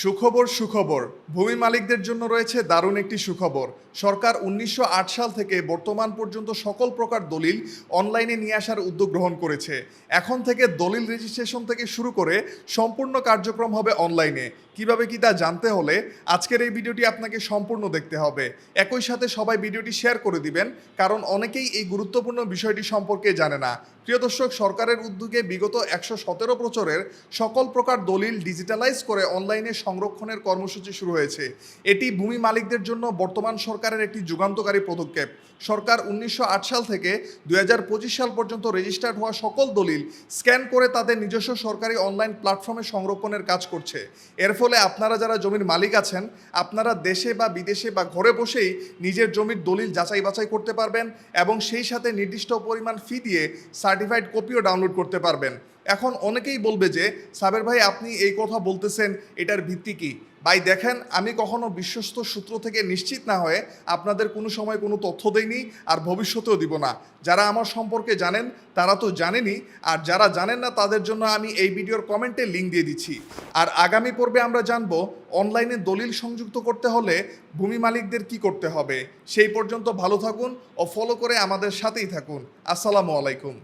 সুখবর সুখবর। ভূমি মালিকদের জন্য রয়েছে দারুণ একটি সুখবর। সরকার উনিশশো আট সাল থেকে বর্তমান পর্যন্ত সকল প্রকার দলিল অনলাইনে নিয়ে আসার উদ্যোগ গ্রহণ করেছে। এখন থেকে দলিল রেজিস্ট্রেশন থেকে শুরু করে সম্পূর্ণ কার্যক্রম হবে অনলাইনে। কীভাবে কি তা জানতে হলে আজকের এই ভিডিওটি আপনাকে সম্পূর্ণ দেখতে হবে। একই সাথে সবাই ভিডিওটি শেয়ার করে দিবেন, কারণ অনেকেই এই গুরুত্বপূর্ণ বিষয়টি সম্পর্কে জানে না। প্রিয় দর্শক, সরকারের উদ্যোগে বিগত একশো সতেরো বছরের সকল প্রকার দলিল ডিজিটালাইজ করে অনলাইনে সংরক্ষণের কর্মসূচি শুরু হয়েছে। এটি ভূমি মালিকদের জন্য বর্তমান সরকারের একটি যুগান্তকারী পদক্ষেপ। সরকার উনিশশো আট সাল থেকে দু হাজার পঁচিশ সাল পর্যন্ত রেজিস্টার্ড হওয়া সকল দলিল স্ক্যান করে তাদের নিজস্ব সরকারি অনলাইন প্ল্যাটফর্মে সংরক্ষণের কাজ করছে। এর ফলে আপনারা যারা জমির মালিক আছেন, আপনারা দেশে বা বিদেশে বা ঘরে বসেই নিজের জমির দলিল যাচাই বাছাই করতে পারবেন এবং সেই সাথে নির্দিষ্ট পরিমাণ ফি দিয়ে সার্টিফাইড কপিও ডাউনলোড করতে পারবেন। এখন অনেকেই বলবে যে, সাবের ভাই, আপনি এই কথা বলতেছেন, এটার ভিত্তি কি? ভাই, দেখেন, আমি কখনো বিশ্বস্ত সূত্র থেকে নিশ্চিত না হয়ে আপনাদের কোনো সময় কোনো তথ্য দেইনি আর ভবিষ্যতেও দিব না। যারা আমার সম্পর্কে জানেন, তারা তো জানেনই আর যারা জানেন না, তাদের জন্য আমি এই ভিডিওর কমেন্টে লিঙ্ক দিয়ে দিচ্ছি। আর আগামী পর্বে আমরা জানব অনলাইনে দলিল সংযুক্ত করতে হলে ভূমি মালিকদের কি করতে হবে। সেই পর্যন্ত ভালো থাকুন ও ফলো করে আমাদের সাথেই থাকুন। আসসালামু আলাইকুম।